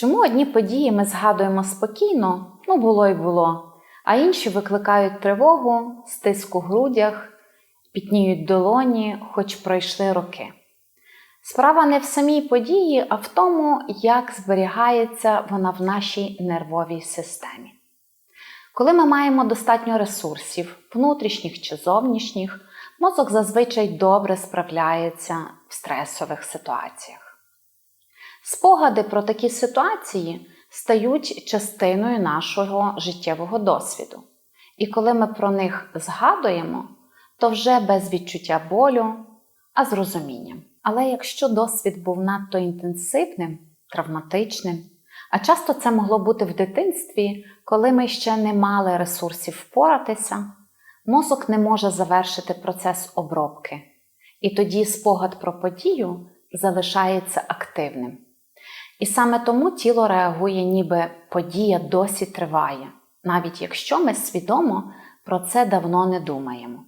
Чому одні події ми згадуємо спокійно, ну було й було, а інші викликають тривогу, стиск у грудях, пітніють долоні, хоч пройшли роки. Справа не в самій події, а в тому, як зберігається вона в нашій нервовій системі. Коли ми маємо достатньо ресурсів, внутрішніх чи зовнішніх, мозок зазвичай добре справляється в стресових ситуаціях. Спогади про такі ситуації стають частиною нашого життєвого досвіду. І коли ми про них згадуємо, то вже без відчуття болю, а з розумінням. Але якщо досвід був надто інтенсивним, травматичним, а часто це могло бути в дитинстві, коли ми ще не мали ресурсів впоратися, мозок не може завершити процес обробки, і тоді спогад про подію залишається активним. І саме тому тіло реагує, ніби подія досі триває, навіть якщо ми свідомо про це давно не думаємо.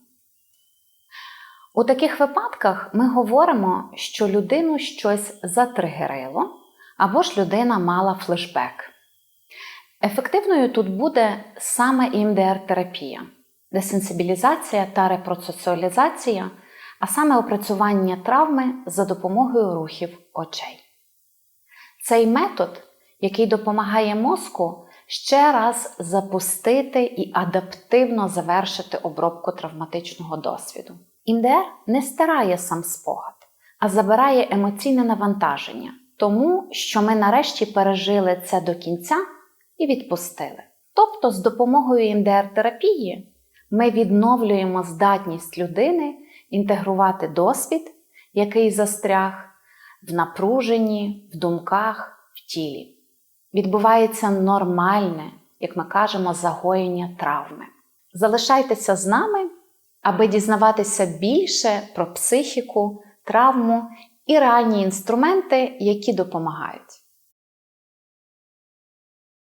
У таких випадках ми говоримо, що людину щось затригерило, або ж людина мала флешбек. Ефективною тут буде саме імдр-терапія, десенсибілізація та репроцесуалізація, а саме опрацювання травми за допомогою рухів очей. Цей метод, який допомагає мозку ще раз запустити і адаптивно завершити обробку травматичного досвіду. ІМДР не стирає сам спогад, а забирає емоційне навантаження, тому що ми нарешті пережили це до кінця і відпустили. Тобто, з допомогою ІМДР-терапії ми відновлюємо здатність людини інтегрувати досвід, який застряг в напруженні, в думках, в тілі. Відбувається нормальне, як ми кажемо, загоєння травми. Залишайтеся з нами, аби дізнаватися більше про психіку, травму і реальні інструменти, які допомагають.